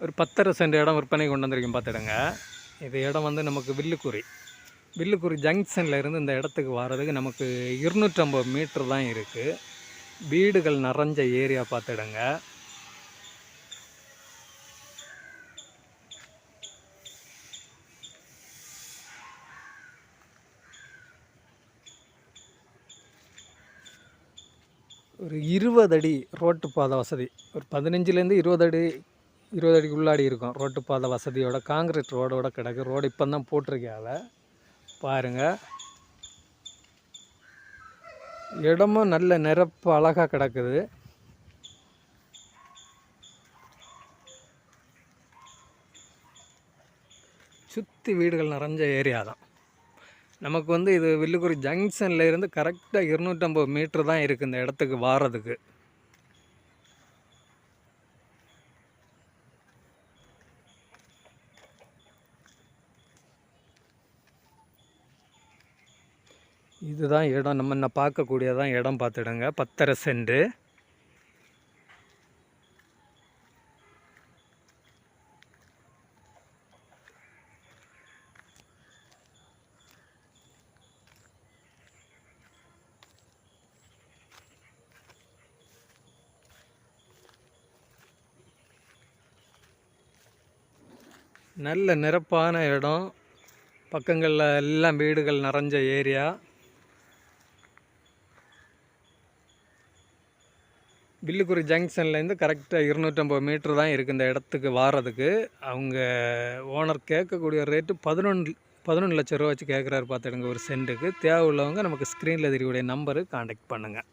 ஒரு பத்தரை சென்ட் இடம் விற்பனை கொண்டு வந்திருக்கேன் பார்த்துடுங்க இது இடம் வந்து நமக்கு வில்லுக்குறி. வில்லுக்குறி ஜங்ஷனில் இருந்து இந்த இடத்துக்கு வர்றதுக்கு நமக்கு இருநூற்றம்பது மீட்டர் தான் இருக்குது வீடுகள் நிறைஞ்ச ஏரியா பார்த்துடுங்க ஒரு இருபது அடி ரோட்டு பாதை வசதி. ஒரு பதினஞ்சுலேருந்து இருபது அடி இருபது அடிக்கு உள்ளாடி இருக்கும். ரோட்டு பாதை வசதியோட காங்கிரீட் ரோடோட கிடக்கு. ரோடு இப்போ தான் போட்டிருக்கால பாருங்கள் இடமும் நல்ல நிரப்பு அழகாக கிடக்குது. சுற்றி வீடுகள் நிறைஞ்ச ஏரியா தான். நமக்கு வந்து இது வில்லுக்குறி ஜங்ஷனில் இருந்து கரெக்டாக இருநூற்றம்பது மீட்ரு தான் இருக்குது இந்த இடத்துக்கு வாரதுக்கு. இதுதான் இடம். நம்ம என்ன பார்க்கக்கூடியதான் இடம் பார்த்துடுங்க. பத்தரை சென்ட் நல்ல நிரப்பான இடம். பக்கங்களில் எல்லாம் வீடுகள் நிறைஞ்ச ஏரியா. வில்லுக்குறி ஜங்ஷன்லேருந்து கரெக்டாக இருநூற்றம்பது மீட்ரு தான் இருக்குது இந்த இடத்துக்கு வாரதுக்கு. அவங்க ஓனர் கேட்கக்கூடிய ரேட்டு பதினொன்று பதினொன்று லட்ச ரூபா வச்சு கேட்குறாரு பார்த்துடுங்க ஒரு சென்ட்டுக்கு தேவை உள்ளவங்க நமக்கு ஸ்க்ரீனில் தெரியக்கூடிய நம்பரு காண்டாக்ட் பண்ணுங்கள்